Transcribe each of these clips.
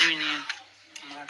જોઈને તમે રોમાં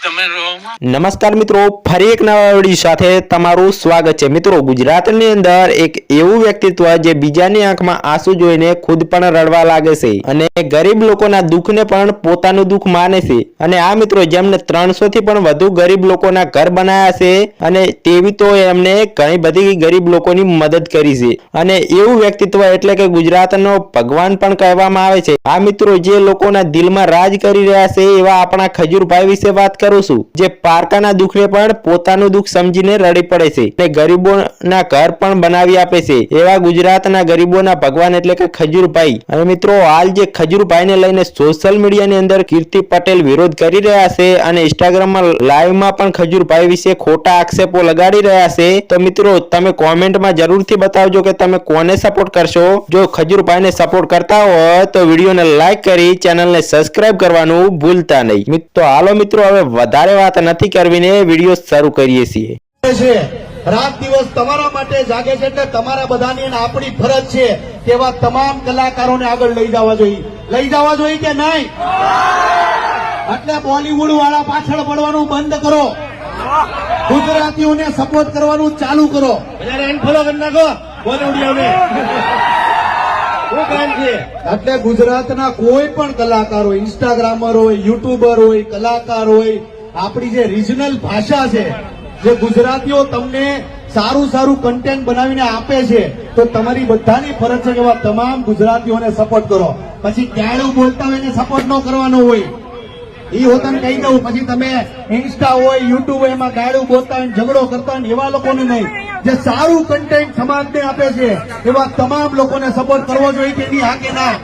નમસ્કાર મિત્રો, ફરી એક નવા વીડિયો સાથે તમારું સ્વાગત છે. મિત્રો, ગુજરાતની અંદર એક એવું વ્યક્તિત્વ જે બીજાની આંખમાં આંસુ જોઈને ખુદ પણ રડવા લાગે છે અને ગરીબ લોકોના દુઃખને પણ પોતાનું દુઃખ માને છે. અને આ મિત્રો, જેમને ત્રણસો થી પણ વધુ ગરીબ લોકોના ઘર બનાવ્યા છે અને તેવી તો એમને ઘણી બધી ગરીબ લોકોની મદદ કરી છે. અને એવું વ્યક્તિત્વ એટલે કે ગુજરાતનો ભગવાન પણ કહેવામાં આવે છે. આ મિત્રો, જે લોકોના દિલમાં રાજ કરી રહ્યા છે એવા આપણા ખજૂરભાઈ વિશે વાત કરું છું. જે પારકાના દુઃખને પણ પોતાનું દુઃખ સમજીને રડી પડે છે અને ગરીબોના ઘર પણ બનાવી આપે છે. એવા ગુજરાતના ગરીબોના ભગવાન એટલે કે ખજૂરભાઈ. અને મિત્રો, હાલ જે ખજૂરભાઈને લઈને સોશિયલ મીડિયાની અંદર કીર્તિ પટેલ વિરોધ કરી રહ્યા છે અને ઇન્સ્ટાગ્રામમાં લાઈવમાં પણ ખજૂરભાઈ વિશે ખોટા આક્ષેપો લગાડી રહ્યા છે, તો મિત્રો, તમે કોમેન્ટમાં જરૂરથી બતાવજો કે તમે કોને સપોર્ટ કરશો? જો ખજૂરભાઈને સપોર્ટ કરતા હોય તો વિડીયોને લાઈક કરી ચેનલને સબસ્ક્રાઇબ કરવાનું ભૂલતા નહીં. તો હાલો મિત્રો, હવે વધારે વાત નથી કરવીને વીડિયો શરૂ કરીએ છીએ. રાત દિવસ તમારા માટે જાગે છે એટલે તમારા બધાની આપણી ફરજ છે તેવા તમામ કલાકારોને આગળ લઈ જવા જોઈએ. લઈ જવા જોઈએ કે નહીં? એટલે બોલીવુડ વાળા પાછળ પડવાનું બંધ કરો. ગુજરાતીઓને સપોર્ટ કરવાનું ચાલુ કરો. અનફોલો કરી નાખો છે એટલે ગુજરાતના કોઈ પણ કલાકાર હોય, ઇન્સ્ટાગ્રામર હોય, યુટ્યુબર હોય, કલાકાર હોય, આપણી જે રિજનલ ભાષા છે, જે ગુજરાતીઓ તમને સારું સારું કન્ટેન્ટ બનાવીને આપે છે, તો તમારી બધાની ફરજ છે કે તમામ ગુજરાતીઓને સપોર્ટ કરો. પછી ક્યારે બોલતા હોય એને સપોર્ટ ન કરવાનો હોય. ઈ હું તને કહી દઉં, પછી તમે ઇન્સ્ટા હોય યુટ્યુબ એમાં ગાડું બોલતા હોય ઝઘડો કરતા હોય એવા લોકોને નહીં. જે સારું કન્ટેન્ટ સમાજને આપે છે, એવા તમામ લોકોને સપોર્ટ કરવો જોઈએ કે નહીં હા કે ના.